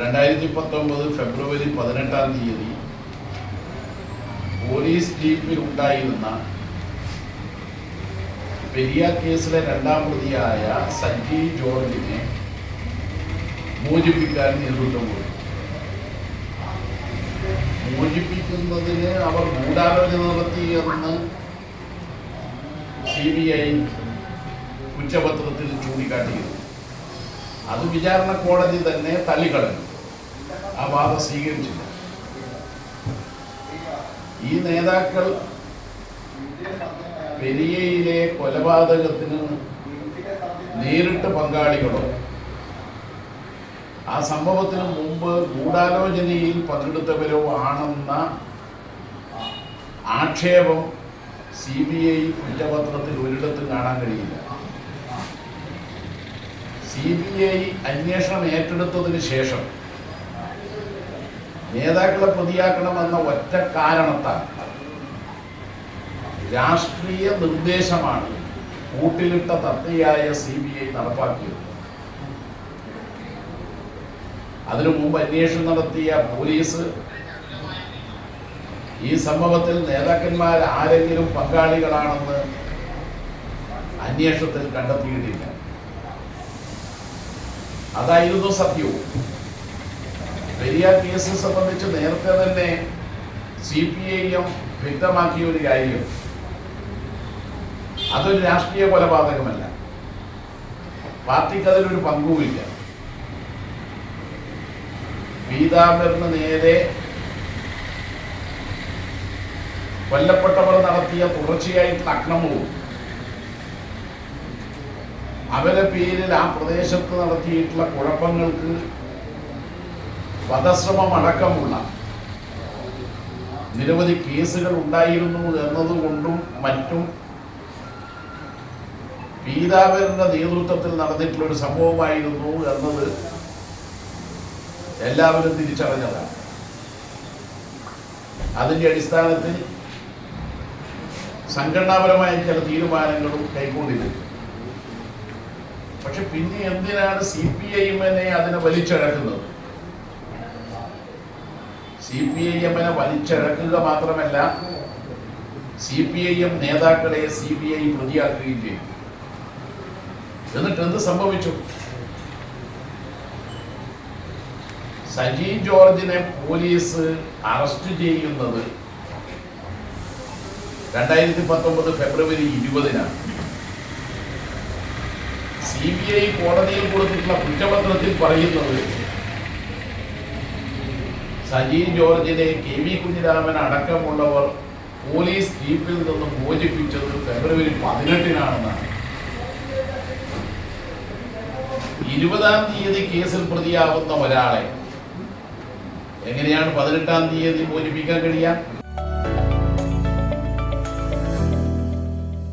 രണ്ടായിരത്തി പത്തൊമ്പത് ഫെബ്രുവരി പതിനെട്ടാം തീയതി പോലീസ് ജീപ്പിൽ ഉണ്ടായിരുന്ന പെരിയ കേസിലെ രണ്ടാം പ്രതിയായ സഞ്ജി ജോർജിനെ മോചിപ്പിക്കാൻ നേതൃത്വം കൊടുത്തു. മോചിപ്പിക്കുന്നതിന് അവർ ഗൂഢാലോചന നടത്തിയെന്ന് സി ബി ഐ കുറ്റപത്രത്തിൽ ചൂണ്ടിക്കാട്ടിയിരുന്നു. അത് വിചാരണ കോടതി തന്നെ തള്ളിക്കളഞ്ഞു. ആ വാദം സ്വീകരിച്ചില്ല. ഈ നേതാക്കൾ പെരിയയിലെ കൊലപാതകത്തിന് നേരിട്ട് പങ്കാളികളോ? ആ സംഭവത്തിന് മുമ്പ് ഗൂഢാലോചനയിൽ പങ്കെടുത്തവരോ ആണെന്ന ആക്ഷേപം സി ബി ഐ കുറ്റപത്രത്തിൽ ഒരിടത്തും കാണാൻ കഴിയില്ല. സി ബി ഐ അന്വേഷണം ഏറ്റെടുത്തതിന് ശേഷം നേതാക്കളെ പ്രതിയാക്കണമെന്ന ഒറ്റ കാരണത്താൽ രാഷ്ട്രീയ നിർദ്ദേശമാണ് കൂട്ടിലിട്ട തത്തയായ സി ബി ഐ നടപ്പാക്കിയത്. അതിനു മുമ്പ് അന്വേഷണം നടത്തിയ പോലീസ് ഈ സംഭവത്തിൽ നേതാക്കന്മാർ ആരെങ്കിലും പങ്കാളികളാണെന്ന് അന്വേഷണത്തിൽ കണ്ടെത്തിയിട്ടില്ല. അതായിരുന്നു സത്യവും. പെരിയ കേസ് സംബന്ധിച്ച് നേരത്തെ തന്നെ സി പി ഐ വ്യക്തമാക്കിയ ഒരു കാര്യം. അതൊരു രാഷ്ട്രീയ കൊലപാതകമല്ല. പാർട്ടിക്ക് അതിലൊരു പങ്കുമില്ല. പീതാംബരന് നേരെ കൊല്ലപ്പെട്ടവർ നടത്തിയ തുടർച്ചയായിട്ടുള്ള അക്രമവും അവരുടെ പേരിൽ ആ പ്രദേശത്ത് നടത്തിയിട്ടുള്ള കുഴപ്പങ്ങൾക്ക് വധശ്രമം അടക്കമുള്ള നിരവധി കേസുകൾ ഉണ്ടായിരുന്നു എന്നതുകൊണ്ടും മറ്റും പീതാവരന്റെ നേതൃത്വത്തിൽ നടന്നിട്ടുള്ള ഒരു സംഭവമായിരുന്നു എന്നത് എല്ലാവരും തിരിച്ചറിഞ്ഞതാണ്. അതിന്റെ അടിസ്ഥാനത്തിൽ സംഘടനാപരമായ ചില തീരുമാനങ്ങളും കൈക്കൊണ്ടിരുന്നു. പക്ഷെ പിന്നെ എന്തിനാണ് സി പി ഐ അതിനെ വലിച്ചിഴക്കുന്നത്? സി പി ഐ വലിച്ചിഴക്കുക മാത്രമല്ല സി പി ഐ എം നേതാക്കളെ സി ബി ഐ പ്രതിയാക്കുകയും ചെയ്തു. എന്നിട്ട് എന്ത് സംഭവിച്ചു? സജി ജോർജിനെ പോലീസ് അറസ്റ്റ് ചെയ്യുന്നത് രണ്ടായിരത്തി പത്തൊമ്പത് ഫെബ്രുവരി ഇരുപതിനാണ്. സി ബി ഐ കോടതിയിൽ കൊടുത്തിട്ടുള്ള കുറ്റപത്രത്തിൽ പറയുന്നത് സജി ജോർജിനെ കെ വി കുഞ്ഞിരാമൻ അടക്കമുള്ളവർ പോലീസ് ജീപ്പിൽ നിന്ന് മോചിപ്പിച്ചത് ഫെബ്രുവരി പതിനെട്ടിനാണെന്നാണ്. ഇരുപതാം തീയതി കേസിൽ പ്രതിയാവുന്ന ഒരാളെ എങ്ങനെയാണ് പതിനെട്ടാം തീയതി മോചിപ്പിക്കാൻ കഴിയാം